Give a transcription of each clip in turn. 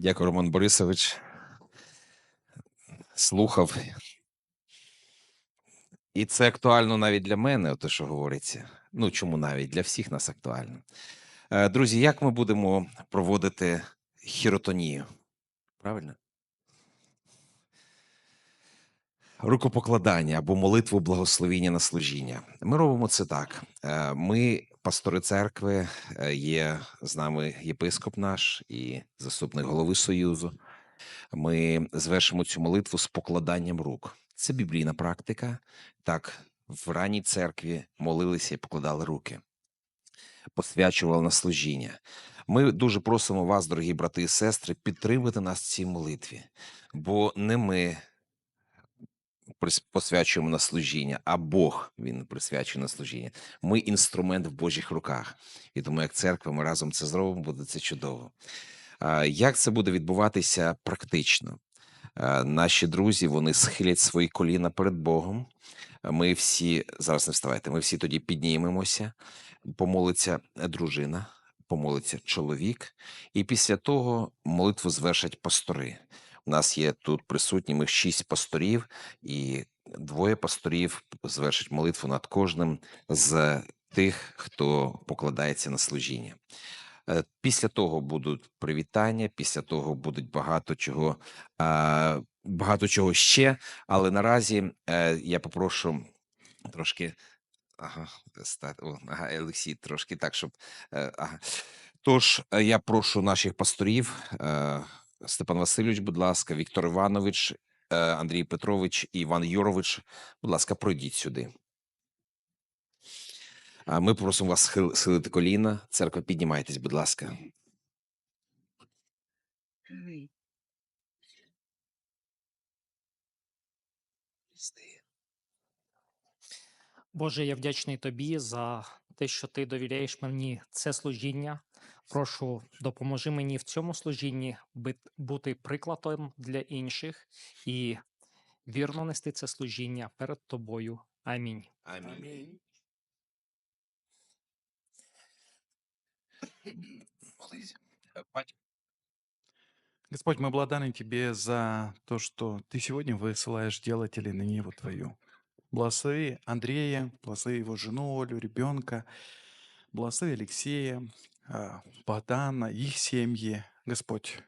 Дякую, Роман Борисович. Слухав. І це актуально навіть для мене, те, що говориться. Ну, чому навіть для всіх нас актуально. Е, Друзі, як ми будемо проводити хіротонію? Правильно? Рукопокладання або молитву благословіння на служіння. Ми робимо це так. Е, Ми, пастори церкви, е, є з нами єпископ наш і заступник голови Союзу. Ми звершимо цю молитву з покладанням рук. Це біблійна практика. Так, в ранній церкві молилися і покладали руки, посвячували на служіння. Ми дуже просимо вас, дорогі брати і сестри, підтримати нас в цій молитві, бо не ми посвячуємо на служіння, а Бог він присвячує на служіння. Ми інструмент в Божих руках. І тому, як церква, ми разом це зробимо, буде це чудово. Як це буде відбуватися практично? Наші друзі вони схилять свої коліна перед Богом. Ми всі зараз не вставайте. Ми всі тоді піднімемося, помолиться дружина, помолиться чоловік, і після того молитву звершать пастори. У нас є тут присутніми шість пасторів, і двоє пасторів звершать молитву над кожним з тих, хто покладається на служіння. Е, Після того будуть привітання, після того будуть багато чого, багато чого ще. Але наразі е, я попрошу трошки. Ага, о, ага, трошки так, щоб. е, Ага. Тож е, я прошу наших пасторів, е, Степан Васильович, будь ласка, Віктор Іванович, е, Андрій Петрович і Іван Юрович, будь ласка, пройдіть сюди. А Ми просимо вас схил- схилити коліна. Церква, піднімайтесь, будь ласка. Боже, я вдячний тобі за те, що ти довіряєш мені це служіння. Прошу, допоможи мені в цьому служінні бит- бути прикладом для інших і вірно нести це служіння перед тобою. Амінь. Амінь. Молись. Е, Батько, Господь, мы благодарны Тебе за то, что Ты сегодня высылаешь делателей на Ниву Твою. Благослови Андрея, благослови его жену Олю, ребенка, благослови Алексея, а, Богдана, их семьи. Господь,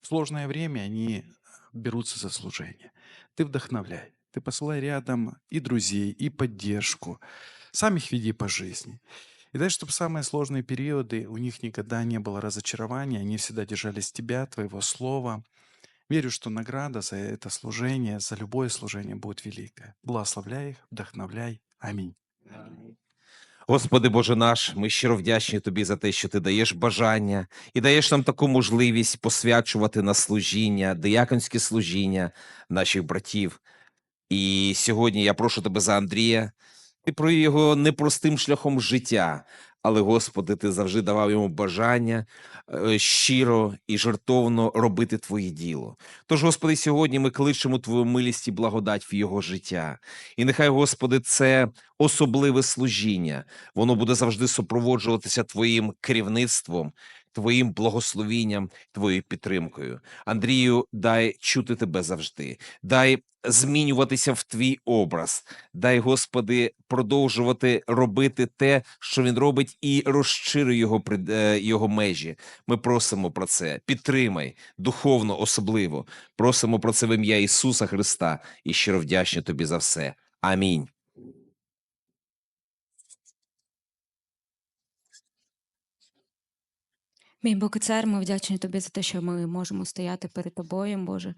в сложное время они берутся за служение. Ты вдохновляй, Ты посылай рядом и друзей, и поддержку. Сам их веди по жизни. И дай, чтобы самые сложные периоды у них никогда не было разочарования, они всегда держались Тебя, Твоего Слова. Верю, что награда за это служение, за любое служение будет великая. Благословляй их, вдохновляй. Аминь. Господи Боже наш, ми щиро вдячні Тобі за те, що Ти даєш бажання і даєш нам таку можливість посвячувати на служіння, дияконське служіння наших братів. І сьогодні я прошу тебе за Андрія. і про його непростим шляхом життя, але, Господи, ти завжди давав йому бажання е, щиро і жертовно робити Твоє діло. Тож, Господи, сьогодні ми кличемо Твою милість і благодать в його життя. І нехай, Господи, це особливе служіння. Воно буде завжди супроводжуватися Твоїм керівництвом, Твоїм благословінням, Твоєю підтримкою. Андрію, дай чути тебе завжди, дай змінюватися в твій образ. Дай, Господи, продовжувати робити те, що він робить, і розшири його е, його межі. Ми просимо про це. Підтримай духовно, особливо. Просимо про це в ім'я Ісуса Христа і щиро вдячні тобі за все. Амінь. Мій Бог цар, ми вдячні тобі за те, що ми можемо стояти перед тобою, Боже,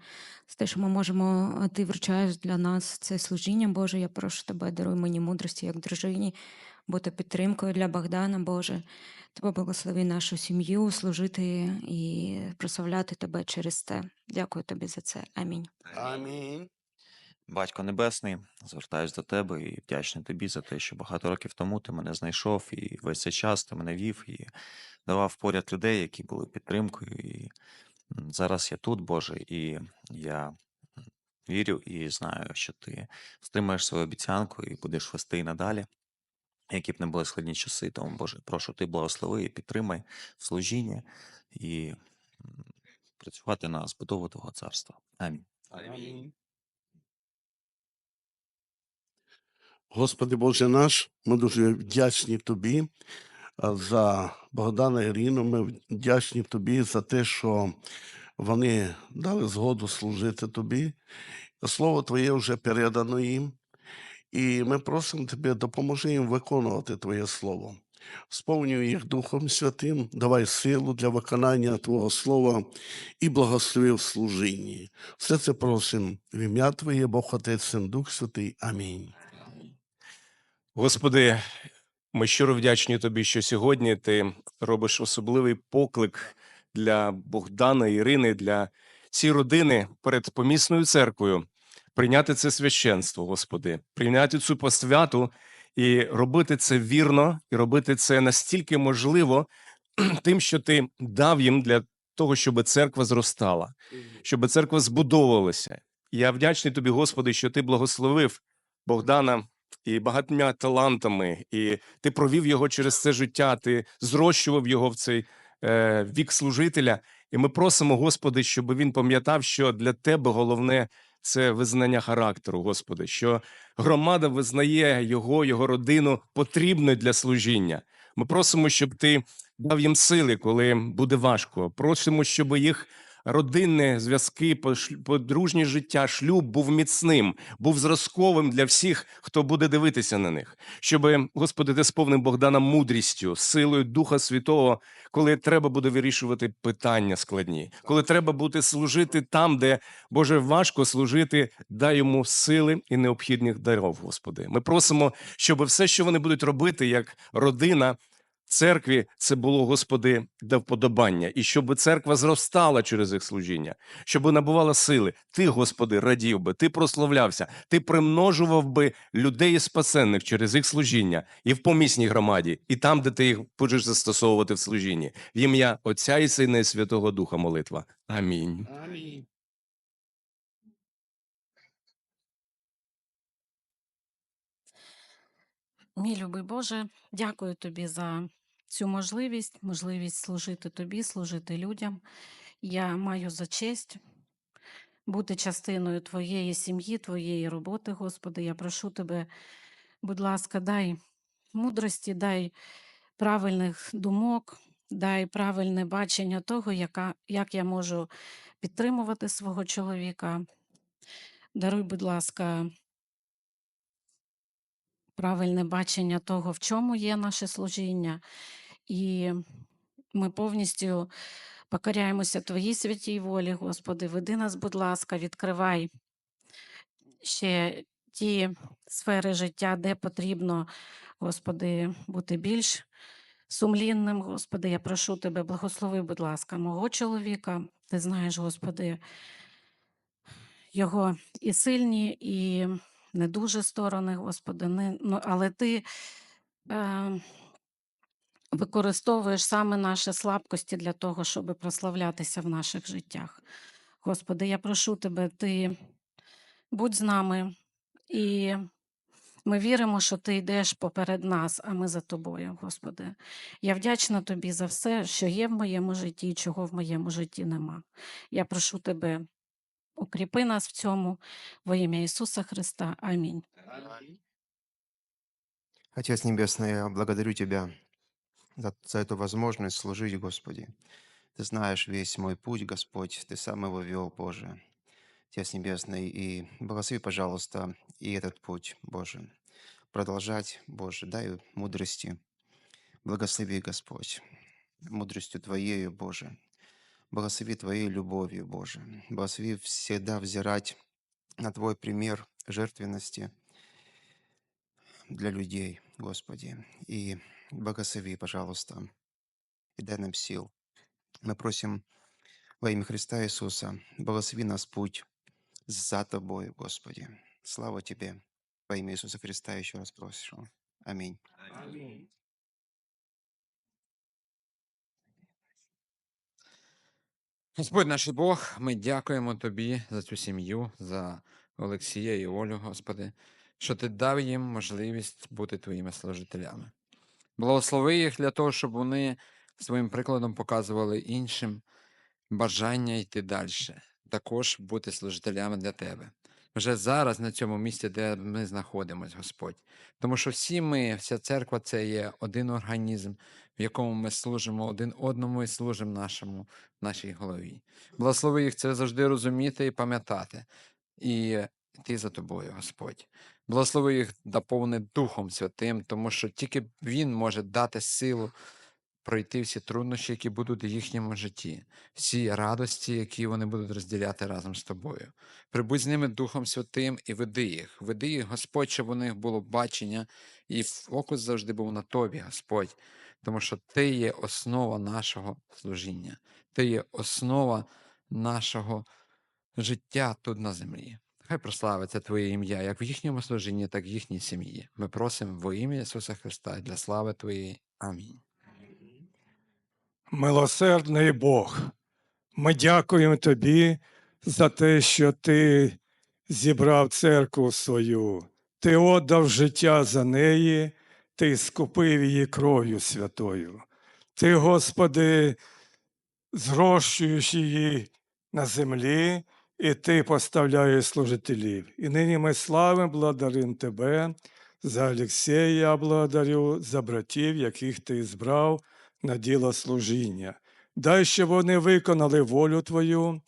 за те, що ми можемо, а ти вручаєш для нас це служіння, Боже. Я прошу тебе, даруй мені мудрості як дружині, бути підтримкою для Богдана, Боже. Тебе благослови нашу сім'ю, служити і прославляти тебе через те. Дякую тобі за це. Амінь. Амінь. Батько Небесний, звертаюсь до тебе і вдячний тобі за те, що багато років тому ти мене знайшов, і весь цей час ти мене вів і давав поряд людей, які були підтримкою. І зараз я тут, Боже, і я вірю і знаю, що ти стримаєш свою обіцянку і будеш вести і надалі. Які б не були складні часи, тому Боже, прошу ти благослови і підтримай в служінні і працювати на збудову Твого царства. Амінь. Господи Боже наш, ми дуже вдячні Тобі за Богдана і Ірину. Ми вдячні Тобі за те, що вони дали згоду служити Тобі. Слово Твоє вже передано їм. І ми просимо Тебе, допоможи їм виконувати Твоє Слово. Сповнюй їх Духом Святим, давай силу для виконання Твого Слова і благослови в служінні. Все це просимо в ім'я Твоє, Бог Отець, Син, Дух Святий. Амінь. Господи, ми щиро вдячні тобі, що сьогодні ти робиш особливий поклик для Богдана Ірини, для цієї родини перед помісною церквою. Прийняти це священство, Господи, прийняти цю посвяту і робити це вірно, і робити це настільки можливо тим, що ти дав їм для того, щоб церква зростала, щоб церква збудовувалася. Я вдячний тобі, Господи, що ти благословив Богдана і багатьма талантами, і ти провів його через це життя, ти зрощував його в цей е, вік служителя. І ми просимо, Господи, щоб він пам'ятав, що для тебе головне це визнання характеру, Господи, що громада визнає його, його родину потрібною для служіння. Ми просимо, щоб ти дав їм сили, коли буде важко. Просимо, щоб їх родинні зв'язки, подружнє життя, шлюб був міцним, був зразковим для всіх, хто буде дивитися на них. Щоб, Господи, ти сповнив Богдана мудрістю, силою Духа Святого, коли треба буде вирішувати питання складні, коли треба буде служити там, де Боже важко служити, дай йому сили і необхідних даров, Господи. Ми просимо, щоб все, що вони будуть робити, як родина. Церкві це було, Господи, до вподобання, і щоб церква зростала через їх служіння, щоб набувала сили. Ти, Господи, радів би, ти прославлявся, ти примножував би людей спасенних через їх служіння і в помісній громаді, і там, де ти їх будеш застосовувати в служінні. В ім'я Отця і Сина і Святого Духа молитва. Амінь. Амінь. Мій любий Боже, дякую тобі за цю можливість, можливість служити тобі, служити людям. Я маю за честь бути частиною твоєї сім'ї, твоєї роботи, Господи. Я прошу тебе, будь ласка, дай мудрості, дай правильних думок, дай правильне бачення того, яка, як я можу підтримувати свого чоловіка. Даруй, будь ласка, правильне бачення того, в чому є наше служіння, і ми повністю покоряємося Твоїй святій волі, Господи. Веди нас, будь ласка, відкривай ще ті сфери життя, де потрібно, Господи, бути більш сумлінним. Господи, я прошу Тебе, благослови, будь ласка, мого чоловіка. Ти знаєш, Господи, його і сильні, і не дуже сторони, Господи, ну, але Ти е, використовуєш саме наші слабкості для того, щоб прославлятися в наших життях. Господи, я прошу Тебе, Ти будь з нами, і ми віримо, що Ти йдеш поперед нас, а ми за тобою, Господи. Я вдячна Тобі за все, що є в моєму житті і чого в моєму житті нема. Я прошу Тебе, укріпи нас в цьому во ім'я Ісуса Христа. Амінь. Отец Небесный, я благодарю Тебя за, за эту возможность служить, Господи. Ты знаешь весь мой путь, Господь, Ты сам его вел, Боже. Отец Небесный, и благослови, пожалуйста, и этот путь, Боже. Продолжать, Боже, дай мудрости. Благослови, Господь, мудростью Твоею, Боже. Благослови Твоей любовью, Боже. Благослови всегда взирать на Твой пример жертвенности для людей, Господи. И благослови, пожалуйста, и дай нам сил. Мы просим во имя Христа Иисуса, благослови нас путь за Тобой, Господи. Слава Тебе. Во имя Иисуса Христа еще раз прошу. Аминь. Господь наш Бог, ми дякуємо Тобі за цю сім'ю, за Олексія і Олю, Господи, що Ти дав їм можливість бути Твоїми служителями. Благослови їх для того, щоб вони своїм прикладом показували іншим, бажання йти далі, також бути служителями для тебе. Вже зараз на цьому місці, де ми знаходимося, Господь. Тому що всі ми, вся церква це є один організм, в якому ми служимо один одному і служимо нашому, нашій голові. Благослови їх це завжди розуміти і пам'ятати. І йти за тобою, Господь. Благослови їх доповни Духом Святим, тому що тільки Він може дати силу пройти всі труднощі, які будуть у їхньому житті, всі радості, які вони будуть розділяти разом з тобою. Прибудь з ними Духом Святим і веди їх. Веди їх, Господь, щоб у них було бачення, і фокус завжди був на тобі, Господь, тому що Ти є основа нашого служіння, Ти є основа нашого життя тут на землі. Хай прославиться Твоє ім'я, як в їхньому служінні, так і в їхній сім'ї. Ми просимо во ім'я Ісуса Христа для слави Твоєї. Амінь. Милосердний Бог, ми дякуємо Тобі за те, що Ти зібрав церкву свою, Ти отдав життя за неї, Ти скупив її кров'ю святою. Ти, Господи, зрощуєш її на землі, і Ти поставляєш служителів. І нині ми славимо, благодаримо Тебе за Олексія, я благодарю, за братів, яких Ти збрав на діло служіння. Дай, щоб вони виконали волю Твою,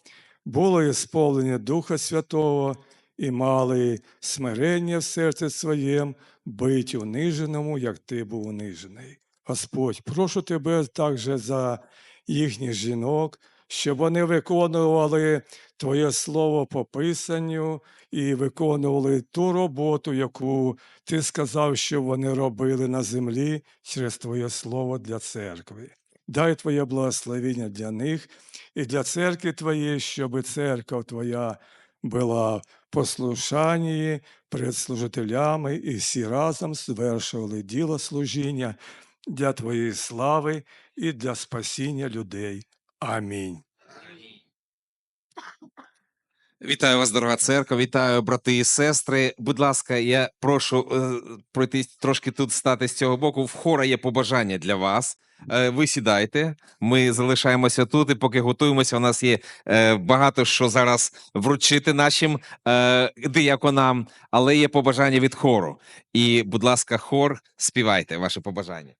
було сповнення Духа Святого і мали смирення в серці своєм, бить униженому, як ти був унижений. Господь, прошу тебе також за їхніх жінок, щоб вони виконували Твоє слово по писанню і виконували ту роботу, яку ти сказав, що вони робили на землі через Твоє Слово для церкви. Дай Твоє благословення для них і для церкви Твоєї, щоб церква Твоя була послушанні перед служителями і всі разом звершували діло служіння для Твоєї слави і для спасіння людей. Амінь. Вітаю вас, дорога церква, вітаю, брати і сестри. Будь ласка, я прошу е, пройти трошки тут стати з цього боку. В хора є побажання для вас. Е, ви сідайте, ми залишаємося тут, і поки готуємося. У нас є е, багато що зараз вручити нашим е, дияконам, але є побажання від хору. І, будь ласка, хор, співайте ваше побажання.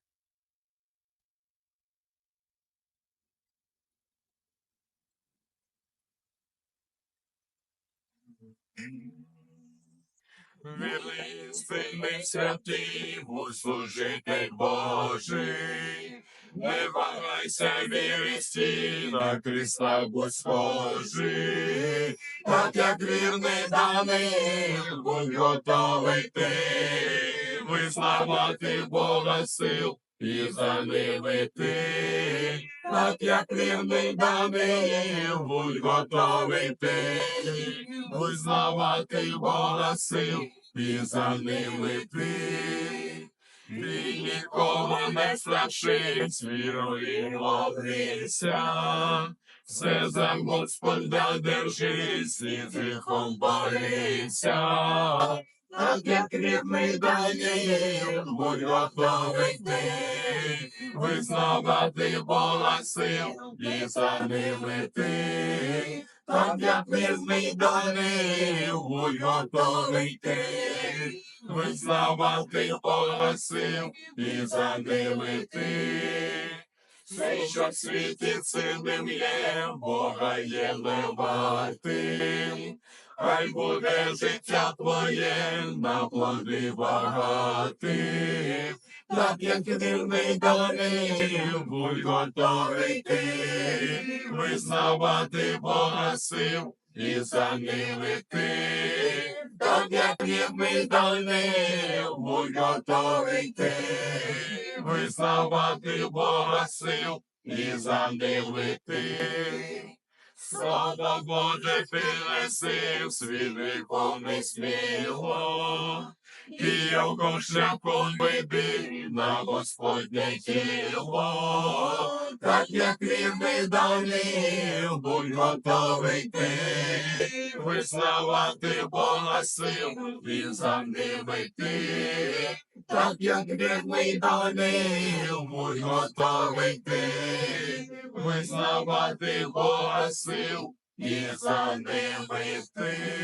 Вірний, сильний, святий, служитель Божий. Не вагайся вірісті, на Христа будь. Так як вірний даний, будь готовий ти. Визнавати Бога сил і за ним іти. Так як вірний даний, будь готовий ти. Визнавати Бога сил і за ним. Ти нікого не страшись, вірою молися. Все за Господа держись, і тихом борися. Рідний Даніїл, будь готовий ти, визнавати Бога сил і за ним іти. Так як рідний Даніїл, будь готовий ти, визнавати Бога сил і за ним іти. Все, що в є, Бога є леватим. Хай буде життя твоє на плоди багатих. Так як вірний даний, будь готовий ти, визнавати Бога сил і за ним іти. Так як вірний даний, будь готовий ти, визнавати Бога сил і за ним іти. Слава Боже, принеси в світ віконний сміло, і його шляхом веди на Господнє тіло, так як вірний Даниїл, будь готовий ти, визнавати Бога сил і за ними йти, так як вірний Даниїл, будь готовий ти, визнавати Бога сил і за ними йти.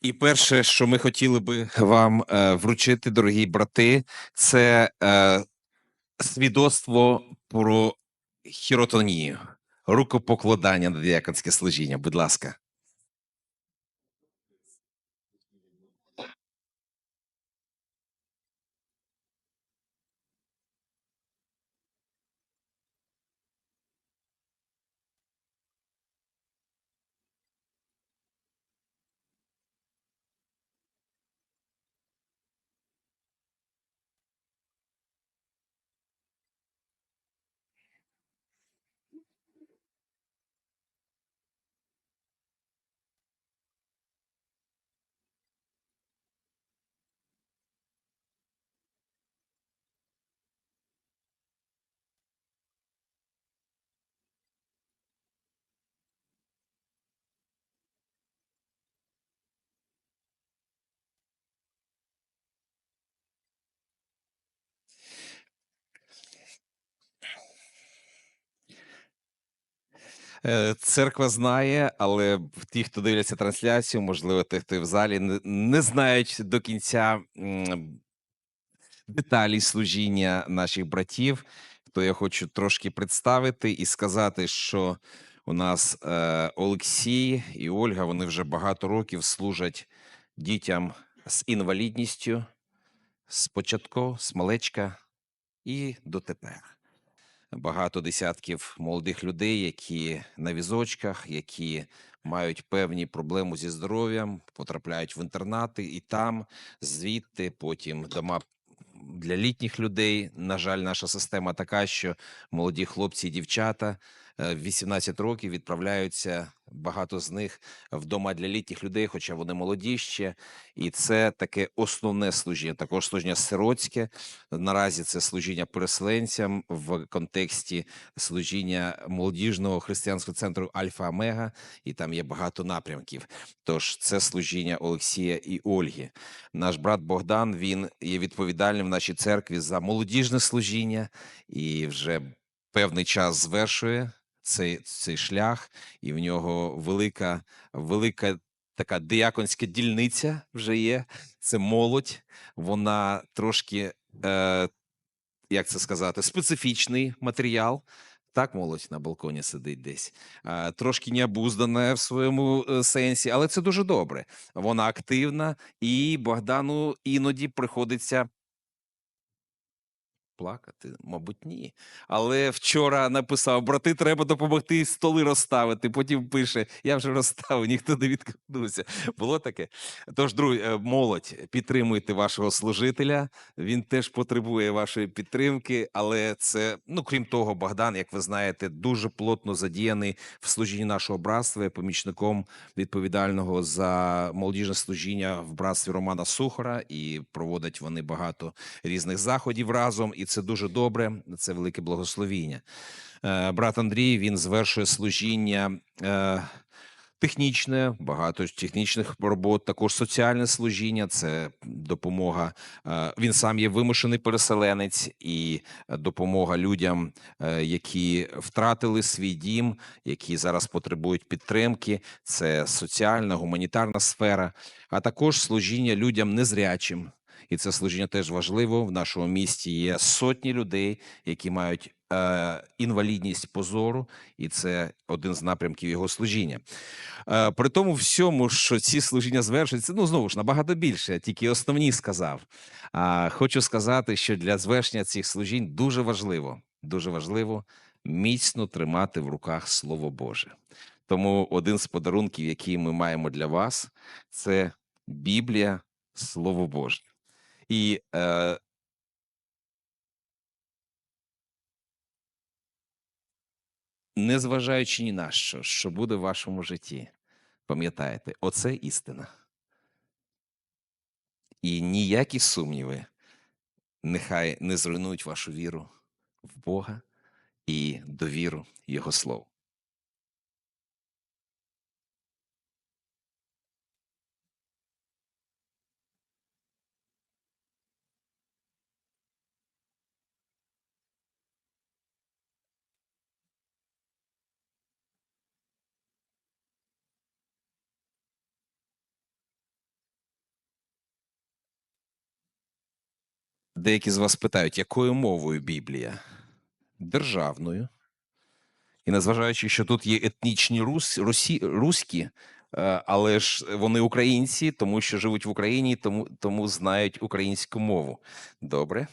І перше, що ми хотіли би вам е, вручити, дорогі брати, це е, свідоцтво про хіротонію, рукопокладання на діяконське служіння. Будь ласка. Е, Церква знає, але ті, хто дивляться трансляцію, можливо, ті, хто в залі, не, знають до кінця деталі служіння наших братів. То я хочу трошки представити і сказати, що у нас е, Олексій і Ольга вони вже багато років служать дітям з інвалідністю спочатку, з малечка і дотепер багато десятків молодих людей, які на візочках, які мають певні проблеми зі здоров'ям, потрапляють в інтернати, і там звідти потім дома для літніх людей. На жаль, наша система така, що молоді хлопці і дівчата в 18 років відправляються. Багато з них вдома для літніх людей, хоча вони молоді ще, і це таке основне служіння. Також служіння сиротське. Наразі це служіння переселенцям в контексті служіння молодіжного християнського центру Альфа Омега, і там є багато напрямків. Тож це служіння Олексія і Ольги. Наш брат Богдан він є відповідальним в нашій церкві за молодіжне служіння і вже певний час звершує цей, цей шлях, і в нього велика, велика така дияконська дільниця вже є. Це молодь. Вона трошки, е, як це сказати, специфічний матеріал. Так, молодь на балконі сидить десь, е, трошки необуздана в своєму е, сенсі, але це дуже добре. Вона активна, і Богдану іноді приходиться плакати, мабуть, ні. Але вчора написав: брати, треба допомогти столи розставити. Потім пише: Я вже розставив, ніхто не відкнувся. Було таке. Тож, друзі, е, молодь, підтримуйте вашого служителя. Він теж потребує вашої підтримки. Але це, ну крім того, Богдан, як ви знаєте, дуже плотно задіяний в служінні нашого братства, помічником відповідального за молодіжне служіння в братстві Романа Сухора, і проводять вони багато різних заходів разом. І це дуже добре. Це велике благословіння. Е, Брат Андрій він звершує служіння. е, Технічне, багато технічних робот, також соціальне служіння, це допомога. е, Він сам є вимушений переселенець і допомога людям, які втратили свій дім, які зараз потребують підтримки. Це соціальна, гуманітарна сфера, а також служіння людям незрячим. І це служіння теж важливо. В нашому місті є сотні людей, які мають е, інвалідність позору, і це один з напрямків його служіння. Е, при тому всьому, що ці служіння звершуються, ну знову ж набагато більше, тільки основні сказав. А хочу сказати, що для звершення цих служінь дуже важливо, дуже важливо міцно тримати в руках Слово Боже. Тому один з подарунків, який ми маємо для вас, це Біблія, Слово Боже. І е, незважаючи ні на що, що буде в вашому житті, пам'ятайте, оце істина. І ніякі сумніви нехай не зруйнують вашу віру в Бога і довіру Його Слову. Деякі з вас питають, якою мовою Біблія? Державною. І незважаючи, що тут є етнічні рус, русі, руські, е, але ж вони українці, тому що живуть в Україні, тому, тому знають українську мову. Добре?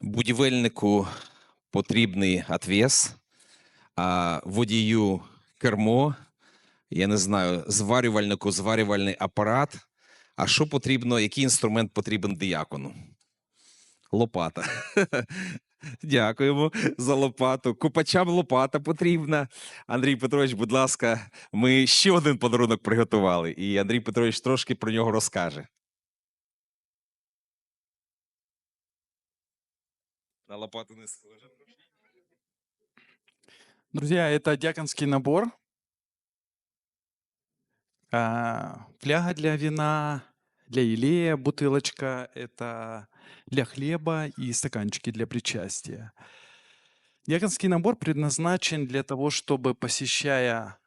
Будівельнику потрібний отвес, а водію кермо, я не знаю, зварювальнику зварювальний апарат. А що потрібно, який інструмент потрібен диякону? Лопата. Дякуємо за лопату. Купачам лопата потрібна. Андрій Петрович, будь ласка, ми ще один подарунок приготували, і Андрій Петрович трошки про нього розкаже. На лопату не схоже. Друзья, это дьяконский набор. А, Фляга для вина, для елея, бутылочка, это для хлеба и стаканчики для причастия. Дьяконский набор предназначен для того, чтобы, посещая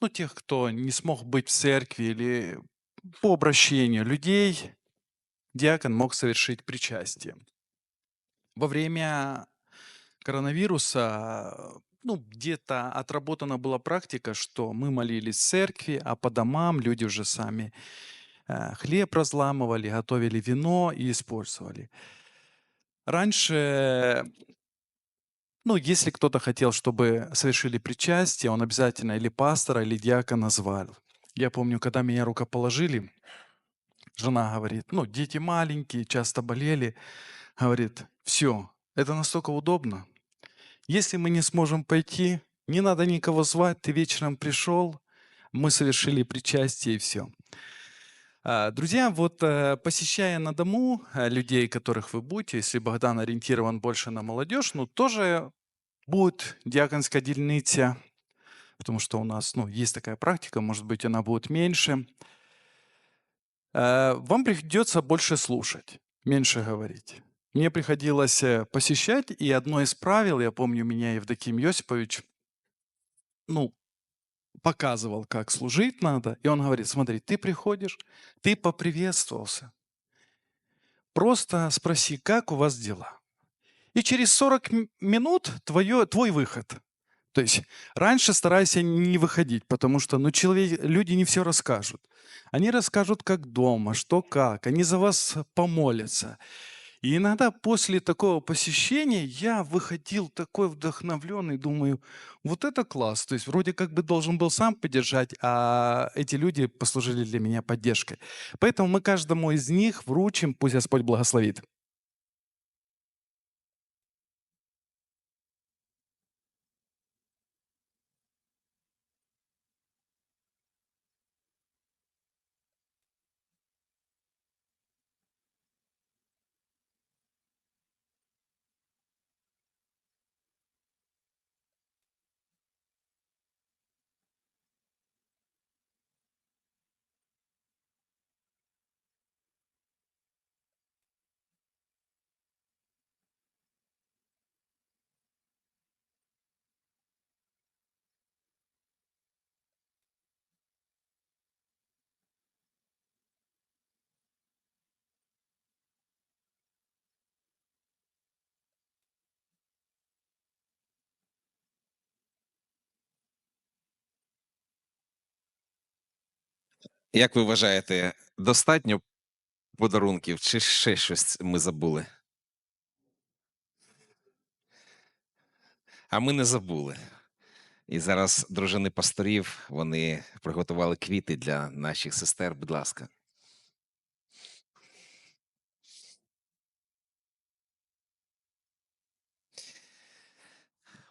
ну, тех, кто не смог быть в церкви или по обращению людей, диакон мог совершить причастие. Во время коронавируса ну, где-то отработана была практика, что мы молились в церкви, а по домам люди уже сами э, хлеб разламывали, готовили вино и использовали. Раньше, ну, если кто-то хотел, чтобы совершили причастие, он обязательно или пастора, или диакона звал. Я помню, когда меня рукоположили, жена говорит, ну, дети маленькие, часто болели, говорит, все, это настолько удобно. Если мы не сможем пойти, не надо никого звать, ты вечером пришел, мы совершили причастие и все. Друзья, вот э, посещая на дому э, людей, которых вы будете, если Богдан ориентирован больше на молодежь, ну тоже будет диаконская дельница, потому что у нас ну, есть такая практика, может быть, она будет меньше. Э, Вам придется больше слушать, меньше говорить. Мне приходилось э, посещать, и одно из правил, я помню, меня Евдоким Йосипович, ну, показывал, как служить надо, и он говорит, смотри, ты приходишь, ты поприветствовался, просто спроси, как у вас дела. И через 40 м- минут твое, твой выход. То есть раньше старайся не выходить, потому что ну, человек, люди не все расскажут. Они расскажут, как дома, что как, они за вас помолятся. И иногда после такого посещения я выходил такой вдохновленный, думаю, вот это класс. То есть вроде как бы должен был сам поддержать, а эти люди послужили для меня поддержкой. Поэтому мы каждому из них вручим, пусть Господь благословит. Як ви вважаєте, достатньо подарунків, чи ще щось ми забули? А ми не забули. І зараз дружини пасторів вони приготували квіти для наших сестер. Будь ласка.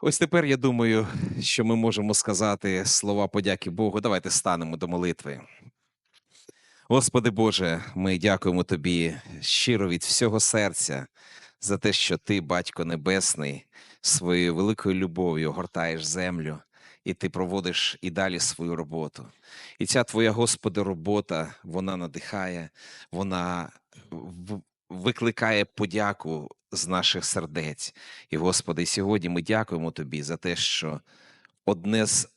Ось тепер я думаю, що ми можемо сказати слова подяки Богу. Давайте станемо до молитви. Господи Боже, ми дякуємо Тобі щиро від всього серця за те, що Ти, Батько Небесний, своєю великою любов'ю огортаєш землю, і Ти проводиш і далі свою роботу. І ця Твоя, Господи, робота, вона надихає, вона викликає подяку з наших сердець. І, Господи, сьогодні ми дякуємо Тобі за те, що одне з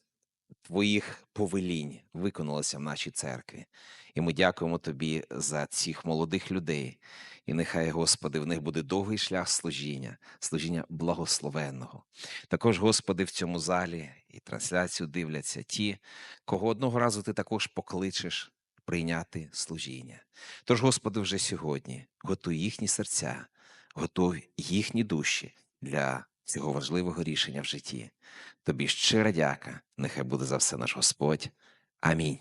Твоїх повелінь виконалося в нашій церкві. І ми дякуємо Тобі за цих молодих людей. І нехай, Господи, в них буде довгий шлях служіння, служіння благословенного. Також, Господи, в цьому залі і трансляцію дивляться ті, кого одного разу Ти також покличеш прийняти служіння. Тож, Господи, вже сьогодні готуй їхні серця, готуй їхні душі для цього важливого рішення в житті. Тобі щира дяка, нехай буде за все наш Господь. Амінь.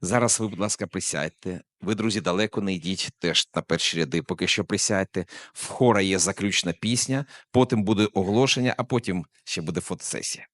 Зараз ви, будь ласка, присядьте. Ви, друзі, далеко не йдіть теж на перші ряди. Поки що присядьте. В хора є заключна пісня, потім буде оголошення, а потім ще буде фотосесія.